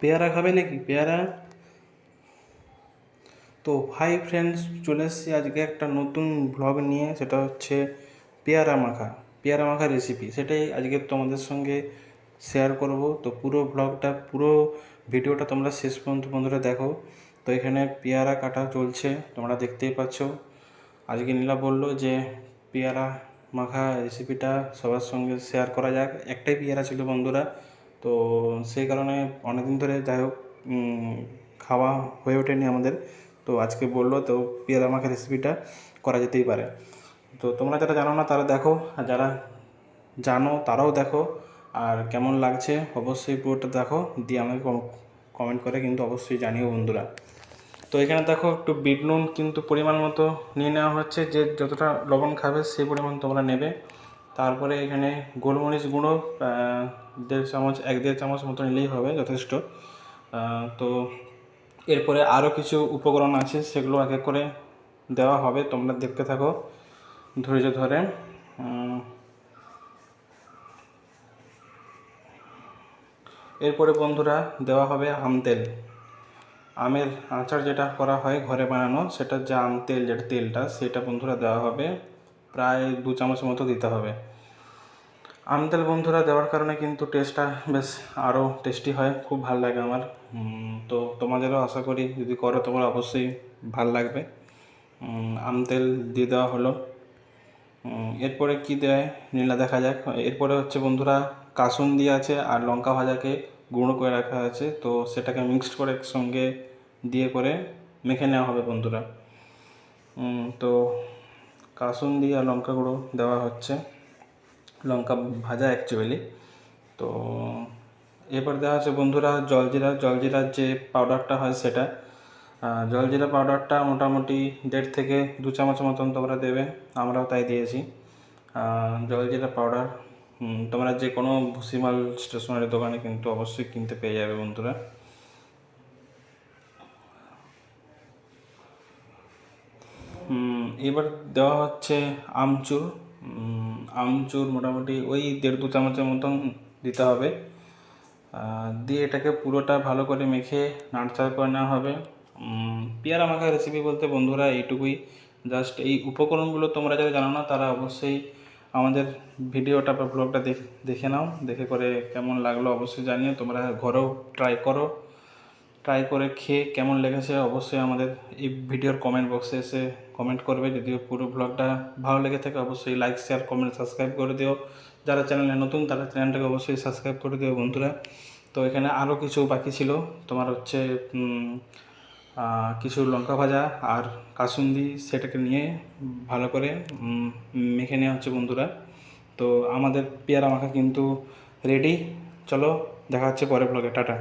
পেয়ারা খাবে নাকি? পেয়ারা? তো হাই ফ্রেন্ডস চলে এসেছি আজকে একটা নতুন ব্লগ নিয়ে, সেটা হচ্ছে পেয়ারা মাখা পেয়ারা মাখা রেসিপি সেটাই আজকে তোমাদের সঙ্গে শেয়ার করব। তো পুরো ব্লগটা পুরো ভিডিওটা তোমরা শেষ পর্যন্ত বন্ধুরা দেখো। তো এখানে পেয়ারা কাটা চলছে, তোমরা দেখতেই পাচ্ছ। আজকে নীলা বলল যে পেয়ারা মাখা রেসিপিটা সবার সঙ্গে শেয়ার করা যাক। একটাই পেয়ারা ছিল বন্ধুরা তো সেই কারণে অনেকদিন ধরে যাই হোক খাওয়া হয়ে ওঠেনি আমাদের। তো আজকে বলল তো পেয়ারা মাখা রেসিপিটা করা যেতেই পারে। তো তোমরা যারা জানো না তারা দেখো, আর যারা জানো তারাও দেখো। আর কেমন লাগছে অবশ্যই পুরোটা দেখো, দিয়ে আমাকে কমেন্ট করে কিন্তু অবশ্যই জানিও বন্ধুরা। তো এখানে দেখো একটু বিট নুন কিন্তু পরিমাণ মতো নিয়ে নেওয়া হচ্ছে, যে যতটা লবণ খাবে সেই পরিমাণ তোমরা নেবে। তারপরে এখানে গোলমরিচ গুঁড়ো দেড় চামচ, এক দেড় চামচ মতো নিলেই হবে যথেষ্ট। তো এরপরে আরও কিছু উপকরণ আছে, সেগুলো এক এক করে দেওয়া হবে, তোমরা দেখতে থাকো ধৈর্য ধরে। এরপরে বন্ধুরা দেওয়া হবে আম তেল। আমের আচার যেটা করা হয় ঘরে বানানো, সেটা যে আম তেল, যেটা তেলটা, সেটা বন্ধুরা দেওয়া হবে। প্রায় দু চামচ মতো দিতে হবে। আম তেল বন্ধুরা দেওয়ার কারণে কিন্তু টেস্টটা বেশ আরও টেস্টি হয়, খুব ভালো লাগে আমার। তো তোমাদেরও আশা করি যদি করো তোমরা অবশ্যই ভালো লাগবে। আম তেল দিয়ে দেওয়া হলো। এরপরে কি দেয় নীলা দেখা যাক। এরপরে হচ্ছে বন্ধুরা কাসুন্দি আছে আর লঙ্কা ভাজাকে গুঁড়ো করে রাখা আছে, তো সেটাকে মিক্সড করে একসঙ্গে দিয়ে করে মেখে নেওয়া হবে বন্ধুরা। তো কাসুন্দি আর লঙ্কা গুঁড়ো দেওয়া হচ্ছে। লঙ্কা ভাজা অ্যাকচুয়ালি তো এরপর দেওয়া হচ্ছে বন্ধুরা জলজিরা, জলজিরার যে পাউডারটা হয় সেটা। জলজিরা পাউডারটা মোটামুটি দেড় থেকে দু চামচ মতন তোমরা দেবে, আমরাও তাই দিয়েছি। জলজিরা পাউডার তোমরা যে কোনো ভুসিমাল স্টেশনারি দোকানে কিন্তু অবশ্যই কিনতে পেয়ে যাবে বন্ধুরা। এবার দেওয়া হচ্ছে আমচুর। আমচুর মোটামুটি ওই দেড় দু চামচের মতন দিতে হবে। দিয়ে এটাকে পুরোটা ভালো করে মেখে নাড়চাড় করে নেওয়া হবে। পেয়ারা মাখা রেসিপি বলতে বন্ধুরা এইটুকুই। জাস্ট এই উপকরণগুলো তোমরা যারা জানো না, তারা অবশ্যই আমাদের ভিডিওটা বা ব্লগটা দেখে নাও। দেখে করে কেমন লাগল অবশ্যই জানিও। তোমরা ঘরেও ট্রাই করো। ট্রাই করে খেয়ে কেমন লেগেছে অবশ্যই আমাদের এই ভিডিওর কমেন্ট বক্সে এসে কমেন্ট করবে। যদি পুরো ব্লগটা ভালো লেগে থাকে, অবশ্যই লাইক শেয়ার কমেন্ট সাবস্ক্রাইব করে দিও। যারা চ্যানেলে নতুন, তারা চ্যানেলটাকে অবশ্যই সাবস্ক্রাইব করে দিও বন্ধুরা। তো এখানে আরও কিছু বাকি ছিল। তোমার হচ্ছে কিছু লঙ্কা ভাজা আর কাসুন্দি সেটাকে নিয়ে ভালো করে মেখে নেওয়া হচ্ছে বন্ধুরা। তো আমাদের পেয়ারা মাখা কিন্তু রেডি চলো, দেখা হচ্ছে পরে ব্লগে টাটা।